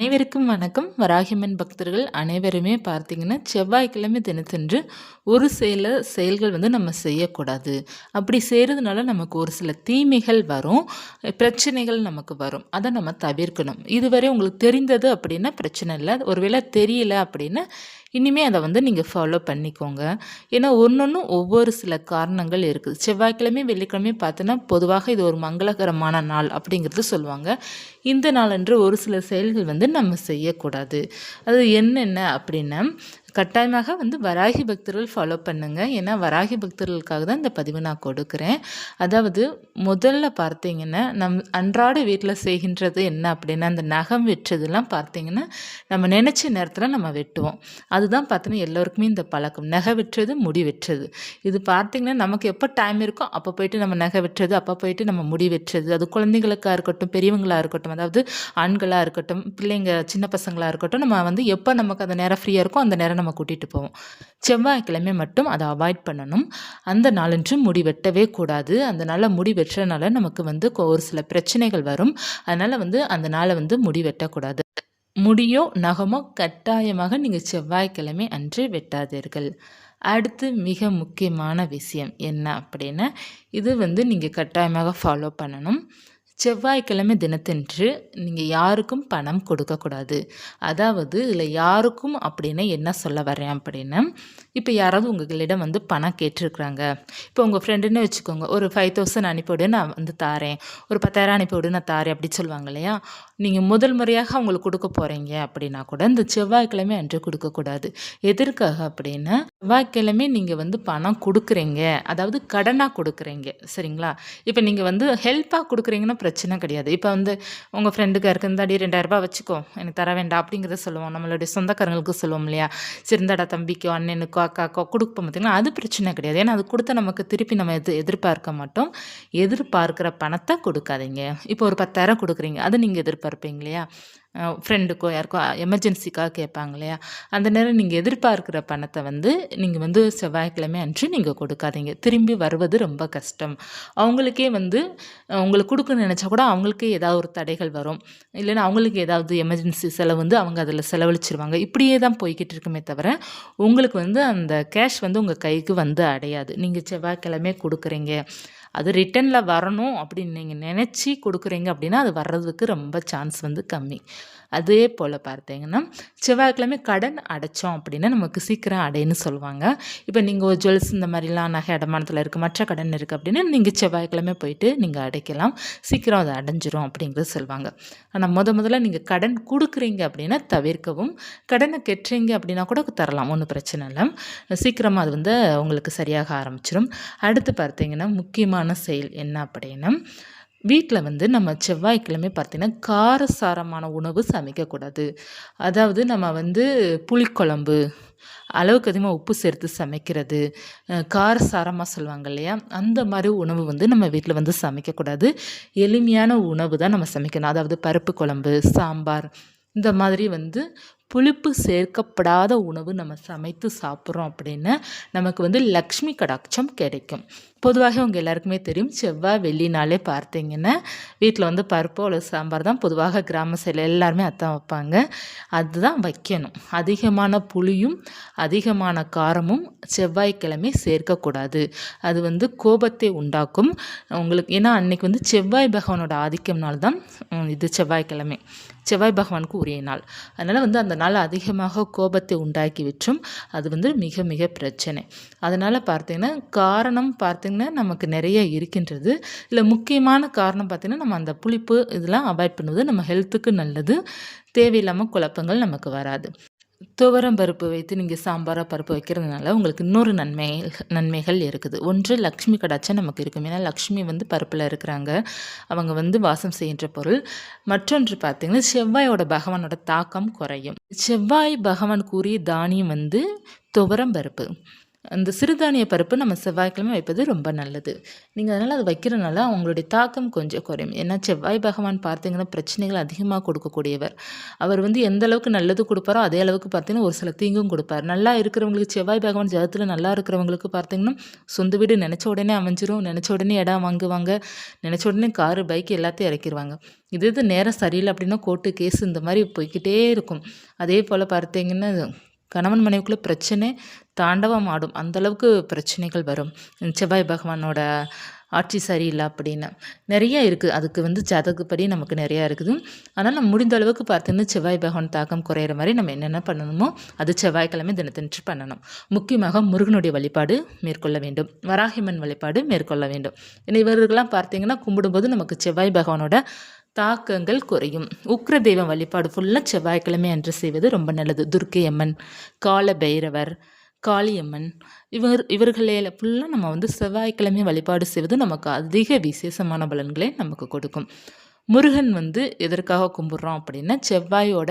அனைவருக்கும் வணக்கம். வராகிமன் பக்தர்கள் அனைவருமே பார்த்தீங்கன்னா செவ்வாய்க்கிழமை தினத்தன்று ஒரு சில செயல்கள் வந்து நம்ம செய்யக்கூடாது. அப்படி செய்கிறதுனால நமக்கு ஒரு சில தீமைகள் வரும். பிரச்சனைகள் நமக்கு வரும். அதை நம்ம தவிர்க்கணும். இதுவரை உங்களுக்கு தெரிந்தது அப்படின்னா பிரச்சனை இல்லை. ஒருவேளை தெரியல அப்படின்னா இனிமேல் அதை வந்து நீங்கள் ஃபாலோ பண்ணிக்கோங்க. ஏன்னா ஒன்று ஒவ்வொரு சில காரணங்கள் இருக்குது. செவ்வாய்க்கிழமை வெள்ளிக்கிழமையும் பார்த்தோன்னா பொதுவாக இது ஒரு மங்களகரமான நாள் அப்படிங்கிறது சொல்லுவாங்க. இந்த நாளன்று ஒரு சில செயல்கள் வந்து நம்ம செய்யக்கூடாது. அது என்னென்ன அப்படின்னா கட்டாயமாக வந்து வராகி பக்தர்கள் ஃபாலோ பண்ணுங்கள் ஏன்னா வராகி பக்தர்களுக்காக தான் இந்த பதிவு நான் கொடுக்குறேன். அதாவது முதல்ல பார்த்தீங்கன்னா நம் அன்றாட வீட்டில் செய்கின்றது என்ன அப்படின்னா அந்த நகம் வெட்டுறதுலாம் பார்த்தீங்கன்னா நம்ம நினச்ச நேரத்தில் நம்ம வெட்டுவோம். அதுதான் பார்த்தீங்கன்னா எல்லோருக்குமே இந்த பழக்கம். நகை வெட்டுறது முடி வெட்டுறது இது பார்த்திங்கன்னா நமக்கு எப்போ டைம் இருக்கோ அப்போ போயிட்டு நம்ம நகை வெட்டுறது அப்போ போயிட்டு நம்ம முடி வெட்டுறது அது குழந்தைங்களுக்காக இருக்கட்டும் பெரியவங்களாக இருக்கட்டும் அதாவது ஆண்களாக இருக்கட்டும் பிள்ளைங்க சின்ன பசங்களாக இருக்கட்டும் நம்ம வந்து எப்போ நமக்கு அந்த நேரம் ஃப்ரீயாக இருக்கோ அந்த நேரம் நம்ம கூட்டிகிட்டு போவோம். செவ்வாய்க்கிழமை மட்டும் அதை அவாய்ட் பண்ணணும். அந்த நாளன்று முடி வெட்டவே கூடாது. அந்த நாளில் முடி வெட்டுறதுனால நமக்கு வந்து ஒரு சில பிரச்சனைகள் வரும். அதனால் வந்து அந்த நாளை வந்து முடி வெட்டக்கூடாது. முடியோ நகமோ கட்டாயமாக நீங்கள் செவ்வாய்க்கிழமை அன்று வெட்டாதீர்கள். அடுத்து மிக முக்கியமான விஷயம் என்ன அப்படின்னா இது வந்து நீங்கள் கட்டாயமாக ஃபாலோ பண்ணணும். செவ்வாய்க்கிழமை தினத்தன்று நீங்கள் யாருக்கும் பணம் கொடுக்கக்கூடாது அதாவது இதில் யாருக்கும் அப்படின்னு என்ன சொல்ல வரேன் அப்படின்னா இப்போ யாராவது உங்களிடம் வந்து பணம் கேட்டிருக்கிறாங்க. இப்போ உங்கள் ஃப்ரெண்டுன்னு வச்சுக்கோங்க ஒரு ஃபைவ் தௌசண்ட் அனுப்பிவிடு நான் வந்து தாரேன். ஒரு பத்தாயிரம் அனுப்பிவிடு நான் தாரேன் அப்படி சொல்லுவாங்க இல்லையா? நீங்கள் முதல் முறையாக அவங்களுக்கு கொடுக்க போகிறீங்க அப்படின்னா கூட இந்த செவ்வாய்க்கிழமை அன்று கொடுக்கக்கூடாது எதற்காக அப்படின்னா செவ்வாய்க்கிழமை நீங்கள் வந்து பணம் கொடுக்குறீங்க. அதாவது கடனாக கொடுக்குறீங்க. சரிங்களா? இப்போ நீங்கள் வந்து ஹெல்ப்பாக கொடுக்குறீங்கன்னா பிரச்சனை கிடையாது. இப்போ வந்து உங்கள் ஃப்ரெண்டுக்கு இருக்கு இந்த அடி ரெண்டாயிரரூபா வச்சுக்கோ எனக்கு தர வேண்டாம் அப்படிங்கிறத சொல்லுவோம். நம்மளுடைய சொந்தக்காரங்களுக்கு சொல்லுவோம் இல்லையா? சிறந்தடா தம்பிக்கோ அண்ணனுக்கோ அக்காக்கோ கொடுப்போம் பார்த்திங்கன்னா அது பிரச்சனை கிடையாது. ஏன்னா அது கொடுத்த நமக்கு திருப்பி நம்ம எது எதிர்பார்க்க மாட்டோம். எதிர்பார்க்குற பணத்தை கொடுக்காதீங்க. இப்போ ஒரு பத்தாயிரம் கொடுக்குறீங்க. அதை நீங்கள் எதிர்பார்ப்பீங்க இல்லையா? ஃப்ரெண்டுக்கோ யாருக்கோ எமர்ஜென்சிக்காக கேட்பாங்க இல்லையா? அந்த நேரம் நீங்கள் எதிர்பார்க்குற பணத்தை வந்து நீங்கள் வந்து செவ்வாய்க்கிழமை அன்று நீங்கள் கொடுக்காதீங்க. திரும்பி வருவது ரொம்ப கஷ்டம். அவங்களுக்கே வந்து உங்களுக்கு கொடுக்கணும்னு நினச்சா கூட அவங்களுக்கே ஏதாவது ஒரு தடைகள் வரும். இல்லைன்னா அவங்களுக்கு ஏதாவது எமர்ஜென்சி செலவு வந்து அவங்க அதில் செலவழிச்சிருவாங்க. இப்படியே தான் போய்கிட்டு இருக்குமே தவிர உங்களுக்கு வந்து அந்த கேஷ் வந்து உங்கள் கைக்கு வந்து அடையாது. நீங்கள் செவ்வாய்க்கிழமை கொடுக்குறீங்க. அது ரிட்டனில் வரணும் அப்படின்னு நீங்கள் நினச்சி கொடுக்குறீங்க அப்படின்னா அது வர்றதுக்கு ரொம்ப சான்ஸ் வந்து கம்மி. அதே போல் பார்த்தீங்கன்னா செவ்வாய்க்கிழமை கடன் அடைச்சோம் அப்படின்னா நமக்கு சீக்கிரம் அடைன்னு சொல்லுவாங்க. இப்போ நீங்கள் ஒரு ஜுவல்ஸ் இந்த மாதிரிலாம் நகை அடமானத்தில் இருக்குது மற்ற கடன் இருக்குது அப்படின்னா நீங்கள் செவ்வாய்க்கிழமை போயிட்டு நீங்கள் அடைக்கலாம். சீக்கிரம் அதை அடைஞ்சிரும் அப்படிங்கிறது சொல்லுவாங்க. ஆனால் முத முதல்ல நீங்கள் கடன் கொடுக்குறீங்க அப்படின்னா தவிர்க்கவும் கடனை கெட்டுறீங்க அப்படின்னா கூட தரலாம் ஒன்றும் பிரச்சனை இல்லை. சீக்கிரமாக அது வந்து உங்களுக்கு சரியாக ஆரம்பிச்சிடும் அடுத்து பார்த்தீங்கன்னா முக்கியமான செயல் என்ன அப்படின்னா வீட்டில் வந்து நம்ம செவ்வாய்க்கிழமை பார்த்திங்கன்னா காரசாரமான உணவு சமைக்கக்கூடாது. அதாவது நம்ம வந்து புளிக்குழம்பு அளவுக்கு அதிகமாக உப்பு சேர்த்து சமைக்கிறது காரசாரமாக சொல்லுவாங்க இல்லையா? அந்த மாதிரி உணவு வந்து நம்ம வீட்டில் வந்து சமைக்கக்கூடாது. எளிமையான உணவு தான் நம்ம சமைக்கணும். அதாவது பருப்பு குழம்பு சாம்பார் இந்த மாதிரி வந்து புளிப்பு சேர்க்கப்படாத உணவு நம்ம சமைத்து சாப்பிட்றோம் அப்படின்னு நமக்கு வந்து லக்ஷ்மி கடாட்சம் கிடைக்கும். பொதுவாக உங்கள் எல்லாருக்குமே தெரியும் செவ்வாய் வெள்ளினாலே பார்த்தீங்கன்னா வீட்டில் வந்து பருப்பு அல்லது சாம்பார் தான் பொதுவாக கிராம சைடில் எல்லாருமே அத்தான் வைப்பாங்க. அதுதான் வைக்கணும். அதிகமான புளியும் அதிகமான காரமும் செவ்வாய்க்கிழமை சேர்க்கக்கூடாது. அது வந்து கோபத்தை உண்டாக்கும். உங்களுக்கு ஏன்னா அன்னைக்கு வந்து செவ்வாய் பகவானோட ஆதிக்கம்னால்தான் இது செவ்வாய்க்கிழமை. செவ்வாய் பகவானுக்கு உரிய நாள் அதனால் வந்து அந்த நாள் அதிகமாக கோபத்தை உண்டாக்கி விற்றும் அது வந்து மிக மிக பிரச்சனை. அதனால் பார்த்தீங்கன்னா காரணம் பார்த்திங்கன்னா நமக்கு நிறைய இருக்கின்றது. இல்லை முக்கியமான காரணம் பார்த்திங்கன்னா நம்ம அந்த புளிப்பு இதெல்லாம் அவாய்ட் பண்ணுவது நம்ம ஹெல்த்துக்கு நல்லது. தேவையில்லாமல் குழப்பங்கள் நமக்கு வராது. துவரம் பருப்பு வைத்து நீங்கள் சாம்பாராக பருப்பு வைக்கிறதுனால உங்களுக்கு இன்னொரு நன்மை நன்மைகள் இருக்குது. ஒன்று லக்ஷ்மி கடாச்சம் நமக்கு இருக்கும். ஏன்னா லக்ஷ்மி வந்து பருப்பில் இருக்கிறாங்க. அவங்க வந்து வாசம் செய்கின்ற பொருள். மற்றொன்று பார்த்திங்கன்னா செவ்வாயோட பகவானோட தாக்கம் குறையும். செவ்வாய் பகவான் கூறிய தானியம் வந்து துவரம் பருப்பு. அந்த சிறுதானிய பருப்பு நம்ம செவ்வாய்க்கிழமை வைப்பது ரொம்ப நல்லது. நீங்கள் அதனால் அது வைக்கிறனால அவங்களுடைய தாக்கம் கொஞ்சம் குறையும். ஏன்னா செவ்வாய் பகவான் பார்த்தீங்கன்னா பிரச்சனைகள் அதிகமாக கொடுக்கக்கூடியவர். அவர் வந்து எந்த அளவுக்கு நல்லது கொடுப்பாரோ அதே அளவுக்கு பார்த்தீங்கன்னா ஒரு சில தீங்கும் கொடுப்பார். நல்லா இருக்கிறவங்களுக்கு செவ்வாய் பகவான் ஜகத்தில் நல்லா இருக்கிறவங்களுக்கு பார்த்தீங்கன்னா சொந்த வீடு நினச்ச உடனே அமைஞ்சிரும். நினச்ச உடனே இடம் வாங்குவாங்க. நினச்ச உடனே காரு பைக் எல்லாத்தையும் இறக்கிடுவாங்க இது இது நேரம் சரியில்லை அப்படின்னா கோர்ட்டு கேஸ் இந்த மாதிரி போய்கிட்டே இருக்கும். அதே போல் பார்த்தீங்கன்னா கணவன் மனைவிக்குள்ளே பிரச்சனை தாண்டவம் ஆடும். அந்தளவுக்கு பிரச்சனைகள் வரும். செவ்வாய் பகவானோட ஆட்சி சரியில்லை அப்படின்னு. நிறைய இருக்குது அதுக்கு வந்து ஜாதகப்படி நமக்கு நிறையா இருக்குது. ஆனால் நம்ம முடிந்த அளவுக்கு பார்த்தீங்கன்னா செவ்வாய் பகவான் தாக்கம் குறையிற மாதிரி நம்ம என்னென்ன பண்ணணுமோ அது செவ்வாய்க்கிழமை தினத்தன்று பண்ணணும். முக்கியமாக முருகனுடைய வழிபாடு மேற்கொள்ள வேண்டும். வராகிமன் வழிபாடு மேற்கொள்ள வேண்டும். இவர்களெலாம் பார்த்தீங்கன்னா கும்பிடும்போது நமக்கு செவ்வாய் பகவானோட தாக்கங்கள் குறையும். உக்ர தெய்வம் வழிபாடு ஃபுல்லாக செவ்வாய்க்கிழமை அன்று செய்வது ரொம்ப நல்லது. துர்க்கை அம்மன் கால பைரவர் காளியம்மன் இவர் இவர்களே ஃபுல்லாக நம்ம வந்து செவ்வாய்க்கிழமை வழிபாடு செய்வது நமக்கு அதிக விசேஷமான பலன்களை நமக்கு கொடுக்கும். முருகன் வந்து எதற்காக கும்பிட்றோம் அப்படின்னா செவ்வாயோட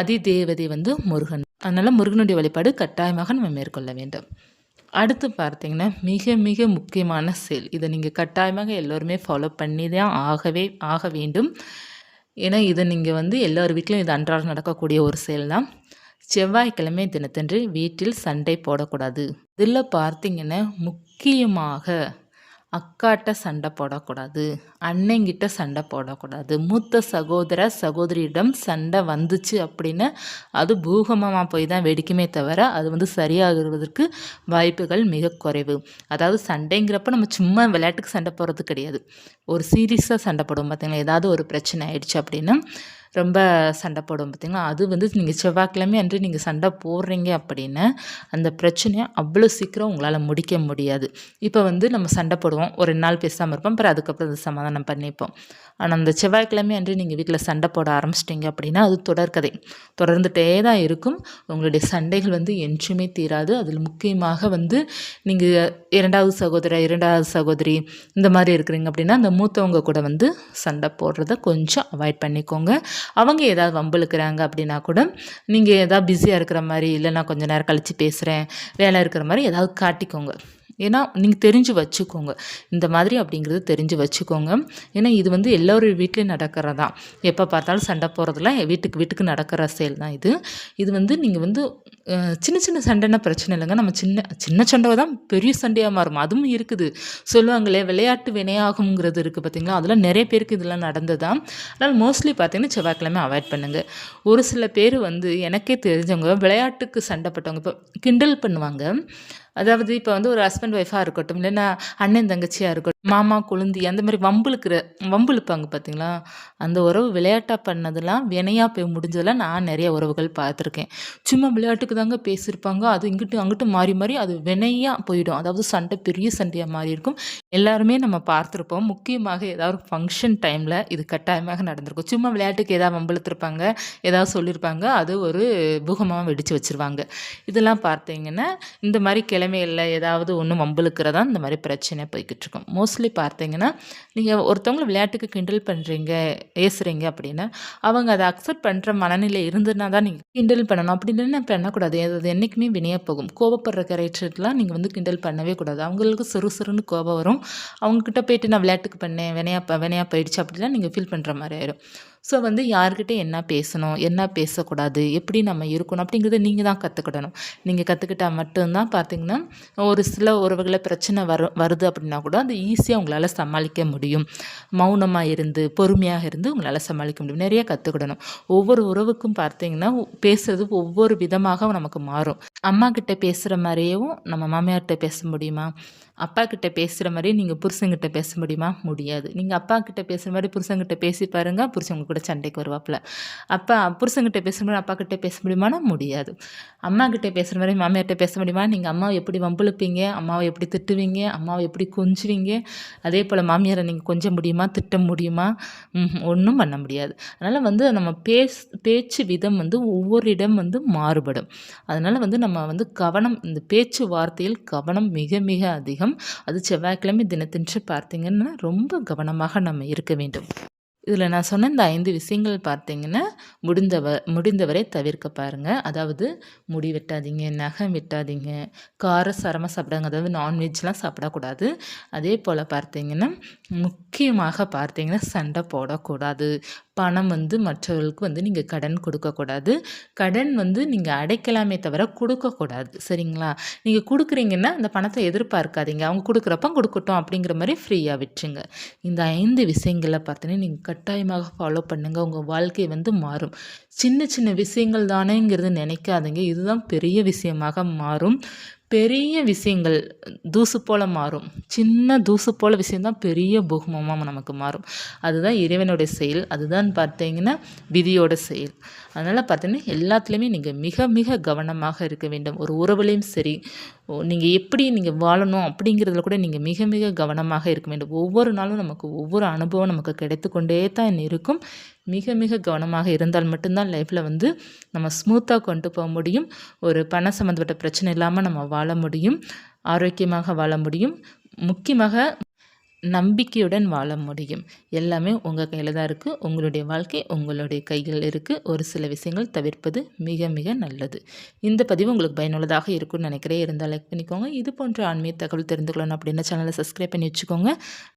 அதிதேவதை வந்து முருகன். அதனால் முருகனுடைய வழிபாடு கட்டாயமாக நம்ம மேற்கொள்ள வேண்டும். அடுத்து பார்த்தீங்கன்னா மிக மிக முக்கியமான செயல். இதை நீங்கள் கட்டாயமாக எல்லோருமே ஃபாலோ பண்ணி தான் ஆகவே ஆக வேண்டும். ஏன்னா இதை நீங்கள் வந்து எல்லோரு வீட்லையும் இது அன்றாடம் நடக்கக்கூடிய ஒரு செயல் தான் செவ்வாய்க்கிழமை தினத்தன்று வீட்டில் சண்டை போடக்கூடாது. இதில் பார்த்தீங்கன்னா முக்கியமாக அக்காட்ட சண்டை போடக்கூடாது அண்ணங்கிட்ட சண்டை போடக்கூடாது. மூத்த சகோதர சகோதரியிடம் சண்டை வந்துச்சு அப்படின்னு அது பூகமமாக போய் தான் வெடிக்குமே தவிர அது வந்து சரியாகிறதுக்கு வாய்ப்புகள் மிக குறைவு. அதாவது சண்டைங்கிறப்ப நம்ம சும்மா விளையாட்டுக்கு சண்டை போடுறது கிடையாது. ஒரு சீரியஸாக சண்டை போடுவோம் பார்த்தீங்களா ஏதாவது ஒரு பிரச்சனை ஆயிடுச்சு அப்படின்னா ரொம்ப சண்டை போடும் பார்த்திங்களா? அது வந்து நீங்கள் செவ்வாய்க்கிழமை அன்று நீங்கள் சண்டை போடுறீங்க அப்படின்னா அந்த பிரச்சனையை அவ்வளோ சீக்கிரம் உங்களால் முடிக்க முடியாது. இப்போ வந்து நம்ம சண்டை போடுவோம். ஒரு ரெண்டு நாள் பேசாமல் இருப்போம். அப்புறம் அதுக்கப்புறம் அது சமாதானம் பண்ணிப்போம். ஆனால் அந்த செவ்வாய்க்கிழமை அன்று நீங்கள் வீட்டில் சண்டை போட ஆரம்பிச்சிட்டிங்க அப்படின்னா அது தொடர்கதை. தொடர்ந்துகிட்டே தான் இருக்கும். உங்களுடைய சண்டைகள் வந்து என்றுமே தீராது. அதில் முக்கியமாக வந்து நீங்கள் இரண்டாவது சகோதர இரண்டாவது சகோதரி இந்த மாதிரி இருக்கிறீங்க அப்படின்னா அந்த மூத்தவங்க கூட வந்து சண்டை போடுறத கொஞ்சம் அவாய்ட் பண்ணிக்கோங்க. அவங்க ஏதாவது வம்பிழுக்கிறாங்க அப்படின்னா கூட நீங்கள் ஏதாவது பிஸியாக இருக்கிற மாதிரி இல்லை நான் கொஞ்சம் நேரம் கழித்து பேசுகிறேன் வேலை இருக்கிற மாதிரி ஏதாவது காட்டிக்கோங்க. ஏன்னா நீங்கள் தெரிஞ்சு வச்சுக்கோங்க. இந்த மாதிரி அப்படிங்கிறது தெரிஞ்சு வச்சுக்கோங்க. ஏன்னா இது வந்து எல்லோரும் வீட்லேயும் நடக்கிறதா. எப்போ பார்த்தாலும் சண்டை போகிறதுலாம் வீட்டுக்கு வீட்டுக்கு நடக்கிற செயல் தான் இது. இது வந்து நீங்கள் வந்து சின்ன சின்ன சண்டைன்னா பிரச்சனை இல்லைங்க. நம்ம சின்ன சின்ன சண்டை தான் பெரிய சண்டையாக மாறும். அதுவும் இருக்குது. சொல்லுவாங்களே விளையாட்டு வினையாகுங்கிறது இருக்குது பார்த்தீங்களா? அதெல்லாம் நிறைய பேருக்கு இதெல்லாம் நடந்ததான் அதனால் மோஸ்ட்லி பார்த்தீங்கன்னா செவ்வாய்க்கிழமை அவாய்ட் பண்ணுங்கள் ஒரு சில பேர் வந்து எனக்கே தெரிஞ்சவங்க விளையாட்டுக்கு சண்டைப்பட்டவங்க இப்போ கிண்டல் பண்ணுவாங்க. அதாவது இப்போ வந்து ஒரு ஹஸ்பண்ட் ஒய்ஃபாக இருக்கட்டும் இல்லைன்னா அண்ணன் தங்கச்சியாக இருக்கட்டும் மாமா குழுந்தி அந்த மாதிரி வம்புழுக்கிற வம்புழுப்பாங்க பார்த்தீங்களா அந்த உறவு விளையாட்டாக பண்ணதெல்லாம் வினையாக போய் முடிஞ்சதெல்லாம் நான் நிறைய உறவுகள் பார்த்துருக்கேன். சும்மா விளையாட்டுக்கு தாங்க பேசியிருப்பாங்க. அது இங்கிட்டு அங்கிட்டு மாறி மாறி அது வினையாக போயிடும். அதாவது சண்டை பெரிய சண்டையாக மாறி இருக்கும். எல்லாருமே நம்ம பார்த்துருப்போம். முக்கியமாக ஏதாவது ஃபங்க்ஷன் டைமில் இது கட்டாயமாக நடந்திருக்கும். சும்மா விளையாட்டுக்கு ஏதாவது வம்புழுத்துருப்பாங்க ஏதாவது சொல்லியிருப்பாங்க அது ஒரு பூகமாக வெடித்து வச்சுருவாங்க. இதெல்லாம் பார்த்தீங்கன்னா இந்த மாதிரி கிழமையில் ஏதாவது ஒன்று வம்பளுக்கிறதா இந்த மாதிரி பிரச்சனை போய்கிட்டு இருக்கும் மோஸ்ட்லி பார்த்தீங்கன்னா நீங்கள் ஒருத்தவங்களை விளையாட்டுக்கு கிண்டல் பண்ணுறீங்க பேசுகிறீங்க அப்படின்னா அவங்க அதை அக்செப்ட் பண்ணுற மனநிலை இருந்ததுனா தான் நீங்கள் கிண்டல் பண்ணணும். அப்படி இல்லைன்னா பண்ணக்கூடாது அது என்றைக்குமே வினையாக போகும். கோவப்படுற கேரக்டர்லாம் நீங்கள் வந்து கிண்டல் பண்ணவே கூடாது. அவங்களுக்கு சிறு சிறுன்னு கோபம் வரும். அவங்கக்கிட்ட போயிட்டு நான் விளையாட்டுக்கு பண்ணேன் வினையா வினையாக போயிடுச்சு அப்படிலாம் நீங்கள் ஃபீல் பண்ணுற மாதிரி ஆயிடும் ஸோ வந்து யார்கிட்ட என்ன பேசணும்? என்ன பேசக்கூடாது? எப்படி நம்ம இருக்கணும்? அப்படிங்கிறத நீங்கள் தான் கற்றுக்கிடணும் நீங்கள் கற்றுக்கிட்டால் மட்டும்தான் பார்த்தீங்கன்னா ஒரு சில உறவுகளை பிரச்சனை வரும் வருது அப்படின்னா கூட அது ஈஸியாக உங்களால் சமாளிக்க முடியும். மௌனமாக இருந்து பொறுமையாக இருந்து உங்களால் சமாளிக்க முடியும். நிறைய கற்றுக்கிடணும் ஒவ்வொரு உறவுக்கும் பார்த்தீங்கன்னா பேசுறது ஒவ்வொரு விதமாக நமக்கு மாறும். அம்மா கிட்ட பேசுகிற மாதிரியும் நம்ம மாமியார்கிட்ட பேச முடியுமா? அப்பா கிட்ட பேசுகிற மாதிரியே நீங்கள் புருஷங்கிட்ட பேச முடியுமா? முடியாது. நீங்கள் அப்பா கிட்ட பேசுகிற மாதிரி புருஷங்கிட்ட பேசி பாருங்கள் புருஷங்க கூட சண்டைக்கு வருவாப்பில். அப்போ புருஷங்கிட்ட பேச முடியும் அப்பா கிட்டே பேச முடியுமானா முடியாது. அம்மா கிட்டே பேசுகிற மாதிரி மாமியார்கிட்ட பேச முடியுமா? நீங்கள் அம்மாவை எப்படி வம்புழுப்பீங்க? அம்மாவை எப்படி திட்டுவீங்க? அம்மாவை எப்படி கொஞ்சுவீங்க? அதே போல் மாமியாரை நீங்கள் கொஞ்ச முடியுமா? திட்ட முடியுமா? ஒன்றும் பண்ண முடியாது. அதனால் வந்து நம்ம பேஸ் பேச்சு விதம் வந்து ஒவ்வொரு இடம் வந்து மாறுபடும். அதனால் வந்து நம்ம வந்து கவனம் இந்த பேச்சு வார்த்தையில் கவனம் மிக மிக அதிகம். அது செவ்வாய்க்கிழமை தினத்தன்று பார்த்தீங்கன்னா ரொம்ப கவனமாக நம்ம இருக்க வேண்டும். இதில் நான் சொன்ன இந்த ஐந்து விஷயங்கள் பார்த்தீங்கன்னா முடிந்தவ முடிந்தவரை தவிர்க்க பாருங்கள் அதாவது முடி வெட்டாதீங்க நகம் வெட்டாதீங்க கார சரமாக சாப்பிடாங்க அதாவது நான்வெஜ்லாம் சாப்பிடக்கூடாது. அதே போல் பார்த்தீங்கன்னா முக்கியமாக பார்த்தீங்கன்னா சண்டை போடக்கூடாது. பணம் வந்து மற்றவர்களுக்கு வந்து நீங்கள் கடன் கொடுக்கக்கூடாது கடன் வந்து நீங்கள் அடைக்கலாமே தவிர கொடுக்கக்கூடாது சரிங்களா? நீங்கள் கொடுக்குறீங்கன்னா அந்த பணத்தை எதிர்பார்க்காதீங்க. அவங்க கொடுக்குறப்ப கொடுக்கட்டும் அப்படிங்கிற மாதிரி ஃப்ரீயாக விட்டுருங்க. இந்த ஐந்து விஷயங்களை பார்த்தீங்கன்னா நீங்கள் கட்டாயமாக ஃபாலோ பண்ணுங்கள் உங்கள் வாழ்க்கை வந்து மாறும். சின்ன சின்ன விஷயங்கள் தானேங்கிறது நினைக்காதீங்க. இதுதான் பெரிய விஷயமாக மாறும். பெரிய விஷயங்கள் தூசு போல் மாறும். சின்ன தூசு போல் விஷயந்தான் பெரிய பூகமமாக நமக்கு மாறும். அதுதான் இறைவனுடைய செயல். அதுதான் பார்த்தீங்கன்னா விதியோட செயல். அதனால் பார்த்தீங்கன்னா எல்லாத்துலேயுமே நீங்கள் மிக மிக கவனமாக இருக்க வேண்டும். ஒரு உறவுலேயும் சரி நீங்கள் எப்படி நீங்கள் வாழணும் அப்படிங்கிறதுல கூட நீங்கள் மிக மிக கவனமாக இருக்க வேண்டும். ஒவ்வொரு நாளும் நமக்கு ஒவ்வொரு அனுபவம் நமக்கு கிடைத்து கொண்டே தான் இருக்கும். மிக மிக கவனமாக இருந்தால் மட்டும்தான் லைஃப்பில் வந்து நம்ம ஸ்மூத்தாக கொண்டு போக முடியும். ஒரு பண சம்மந்தப்பட்ட பிரச்சனை இல்லாமல் நம்ம வாழ முடியும். ஆரோக்கியமாக வாழ முடியும். முக்கியமாக நம்பிக்கையுடன் வாழ முடியும். எல்லாமே உங்கள் கையில் தான் இருக்குது உங்களுடைய வாழ்க்கை உங்களுடைய கையில் இருக்குது ஒரு சில விஷயங்கள் தவிர்ப்பது மிக மிக நல்லது. இந்த பதிவு உங்களுக்கு பயனுள்ளதாக இருக்கும்னு நினைக்கிறேன். இருந்தால் லைக் பண்ணிக்கோங்க. இது போன்ற ஆன்மீக தகவல் தெரிந்துக்கணும் அப்படின்னா சேனலை சப்ஸ்கிரைப் பண்ணி வச்சுக்கோங்க.